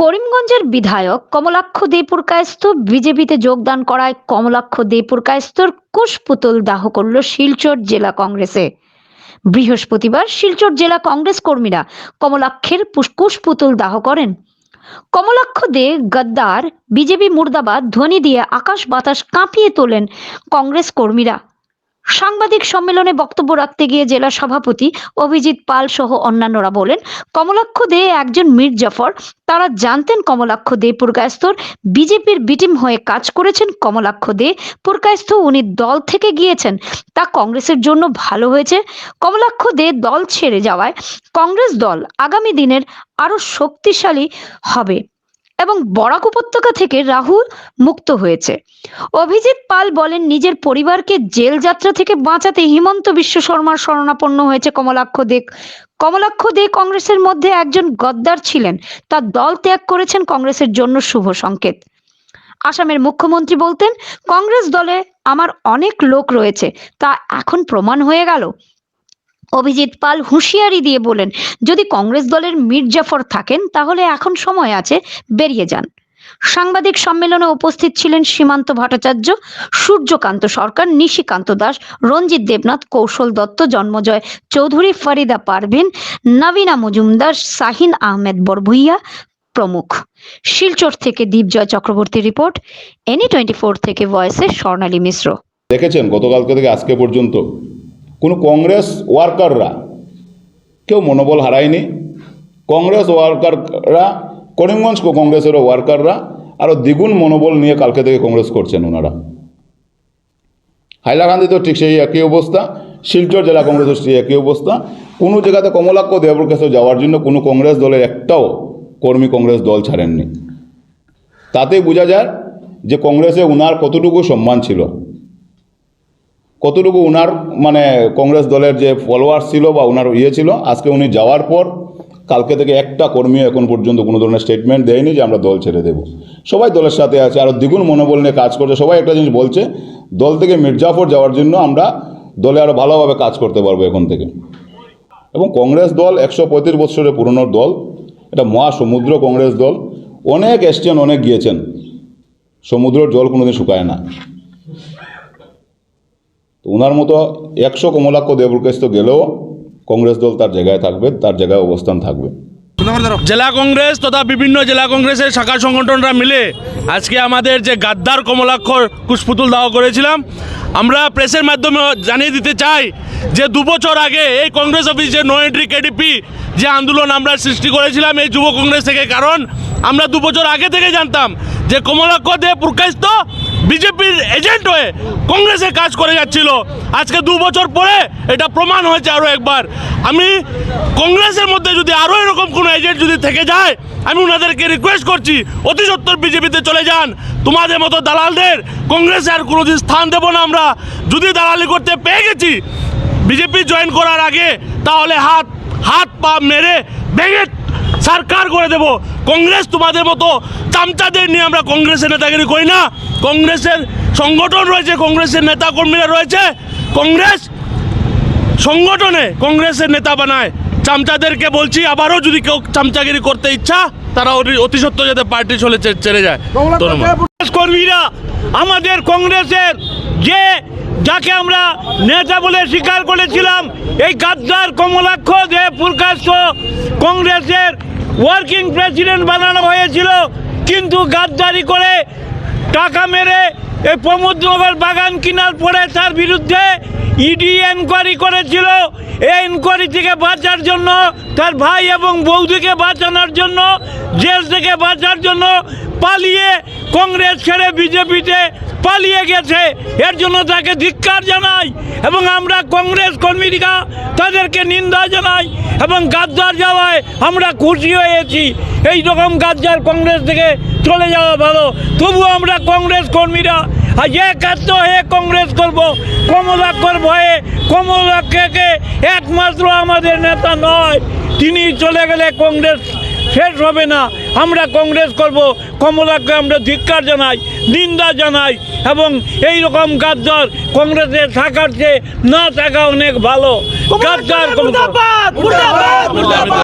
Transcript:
করিমগঞ্জের বিধায়ক কমলাক্ষ দে পুরকায়স্থ বিজেপিতে যোগদান করায় কমলাক্ষ দে পুরকায়স্থর কুশপুতুল দাহ করল শিলচর জেলা কংগ্রেসে। বৃহস্পতিবার শিলচর জেলা কংগ্রেস কর্মীরা কমলাক্ষের কুশপুতুল দাহ করেন। কমলাক্ষ দে গদ্দার বিজেপি মুর্দাবাদ ধ্বনি দিয়ে আকাশ বাতাস কাঁপিয়ে তোলেন কংগ্রেস কর্মীরা। সাংবাদিক সম্মেলনে বক্তব্য রাখতে গিয়ে জেলা সভাপতি অভিজিৎ পাল সহ অন্যান্যরা বলেন, কমলাক্ষ দে একজন মির্জাফর তারা জানতেন কমলাক্ষ দে পুরকায়স্থর। বিজেপির বিটিম হয়ে কাজ করেছেন কমলাক্ষ দে। পুরকায়স্থ উনি দল থেকে গিয়েছেন, তা কংগ্রেসের জন্য ভালো হয়েছে। কমলাক্ষ দে দল ছেড়ে যাওয়ায় কংগ্রেস দল আগামী দিনের আরও শক্তিশালী হবে। এবং বরাক উপত্যকা থেকে রাহুল মুক্ত হয়েছে। অভিজিৎ পাল বলেন, নিজের পরিবারকে জেল যাত্রা থেকে বাঁচাতে হিমন্ত বিশ্ব শর্মার শরণাপন্ন হয়েছে কমলাক্ষ দে কমলাক্ষ দে কংগ্রেসের মধ্যে একজন গদ্দার ছিলেন। তার দল ত্যাগ করেছেন কংগ্রেসের জন্য শুভ সংকেত। আসামের মুখ্যমন্ত্রী বলতেন, কংগ্রেস দলে আমার অনেক লোক রয়েছে, তা এখন প্রমাণ হয়ে গেল। অভিজিৎ পাল হুঁশিয়ারি দিয়ে বলেন, যদি কংগ্রেস দলের মির্জাফর থাকেন, তাহলে এখন সময় আছে, বেরিয়ে যান। সাংবাদিক সম্মেলনে উপস্থিত ছিলেন সীমান্ত ভট্টাচার্য, সূর্যকান্ত সরকার, নিশিকান্ত দাস, রঞ্জিত দেবনাথ, কৌশল দত্ত, জন্মজয় চৌধুরী, ফরিদা পারভিন, নবীনা মজুমদার, শাহিন আহমেদ বরভুইয়া প্রমুখ। শিলচর থেকে Dipjoy Chakraborty report, any twenty four থেকে ভয়েসে স্বর্ণালী মিশ্র। দেখেছেন গতকালকে থেকে আজকে পর্যন্ত? কোনো কংগ্রেস ওয়ার্কাররা কেউ মনোবল হারায়নি। কংগ্রেস ওয়ার্কাররা, করিমগঞ্জ কংগ্রেসের ওয়ার্কাররা আরও দ্বিগুণ মনোবল নিয়ে কালকে থেকে কংগ্রেস করছেন ওনারা। হাইলাকান্দিতেও ঠিক সেই একই অবস্থা, শিলচর জেলা কংগ্রেসের সেই একই অবস্থা। কোনো জায়গাতে কমলাক্ষ দেবর কাছে যাওয়ার জন্য কোনো কংগ্রেস দলের একটাও কর্মী কংগ্রেস দল ছাড়েননি। তাতেই বোঝা যায় যে কংগ্রেসে উনার কতটুকু সম্মান ছিল। কতটুকু উনার মানে কংগ্রেস দলের যে ফলোয়ার্স ছিল বা ওনার ইয়ে ছিল, আজকে উনি যাওয়ার পর কালকে থেকে একটা কর্মী এখন পর্যন্ত কোনো ধরনের স্টেটমেন্ট দেয়নি যে আমরা দল ছেড়ে দেব। সবাই দলের সাথে আছে আরও দ্বিগুণ মনোবল নিয়ে কাজ করছে। সবাই একটা জিনিস বলছে, দল থেকে মির্জাফর যাওয়ার জন্য আমরা দলে আরও ভালোভাবে কাজ করতে পারব এখন থেকে। এবং কংগ্রেস দল একশো পঁয়ত্রিশ বছরের পুরনো দল, এটা মহাসমুদ্র কংগ্রেস দল। অনেক এসছেন, অনেক গিয়েছেন। সমুদ্রের জল কোনোদিন শুকায় না। ওনার মতো একশো কমলাক্ষ দেবরকেশ তো গেলেও কংগ্রেস দল তার জায়গায় থাকবে, তার জায়গায় অবস্থান থাকবে। জেলা কংগ্রেস তথা বিভিন্ন জেলা কংগ্রেসের শাখা সংগঠনরা মিলে আজকে আমাদের যে গাদ্দার কমলাক্ষর কুশপুতুল দাহ করেছিলাম, আমরা প্রেসের মাধ্যমে জানিয়ে দিতে চাই যে দু বছর আগে এই কংগ্রেস অফিস যে নো এন্ট্রি কেডিপি যে আন্দোলন আমরা সৃষ্টি করেছিলাম এই যুব কংগ্রেস থেকে, কারণ আমরা দু বছর আগে থেকে জানতাম যে কমলাক্ষ দে প্রকাশিত বিজেপির এজেন্ট হয়ে কংগ্রেসে কাজ করে যাচ্ছিল। আজকে দু বছর পরে এটা প্রমাণ হয়েছে আরও একবার। আমি কংগ্রেসের মধ্যে যদি আরও এরকম কোনো এজেন্ট যদি থেকে যায়, আমি ওনাদেরকে রিকোয়েস্ট করছি, অতি সত্তর বিজেপিতে চলে যান। তোমাদের মতো দালালদের কংগ্রেসে আর কোনোদিন স্থান দেবো না আমরা। যদি দালালি করতে পেয়ে গেছি, বিজেপি জয়েন করার আগে, তাহলে হাত হাত পা মেরে ভেঙে সরকার করে দেব। কংগ্রেস তোমাদের মতো চামচাদের নিয়ে আমরা কংগ্রেসের নেতাগিরি করি না। কংগ্রেসের সংগঠন রয়েছে কংগ্রেসের নেতাকর্মীরা রয়েছে। কংগ্রেস সংগঠনে কংগ্রেসের নেতা বানায়। চামচাদেরকে বলছি আবারও যদি কেউ চামচাগিরি করতে ইচ্ছা তারা অতি- সত্ত্বর যাতে পার্টি চলে ছেড়ে যায়। কর্মীরা আমাদের কংগ্রেসের যে যাকে আমরা নেতা বলে স্বীকার করেছিলাম এই গাদ্দার কমলাক্ষ যে প্রকাশ্য কংগ্রেসের ওয়ার্কিং প্রেসিডেন্ট বানানো হয়েছিল, কিন্তু গাদ্দারি করে টাকা মেরে এই প্রমোদনগর বাগান কিনার পরে তার বিরুদ্ধে ইডি এনকোয়ারি করেছিল। এই এনকোয়ারি থেকে বাঁচার জন্য, তার ভাই এবং বৌদিকে বাঁচানোর জন্য, জেল থেকে বাঁচার জন্য পালিয়ে কংগ্রেস ছেড়ে বিজেপিতে পালিয়ে গেছে। এর জন্য তাকে ধিক্কার জানাই এবং আমরা কংগ্রেস কর্মীরা তাদেরকে নিন্দা জানাই এবং গাদ্দার যাওয়ায় আমরা খুশি হয়েছি। এই রকম গাদ্দার কংগ্রেস থেকে চলে যাওয়া ভালো। তবু আমরা কংগ্রেস কর্মীরা একাত্ম হয়ে কংগ্রেস করব কমলাক্ষর ভয়ে কমলাক্ষকে একমাত্র আমাদের নেতা নয়। তিনি চলে গেলে কংগ্রেস শেষ হবে না। আমরা কংগ্রেস করব কমলাকে আমরা ধিক্কার জানাই নিন্দা জানাই এবং এই রকম গাদ্দার কংগ্রেসের থাকার চেয়ে না থাকা অনেক ভালো। গাদ্দার কংগ্রেস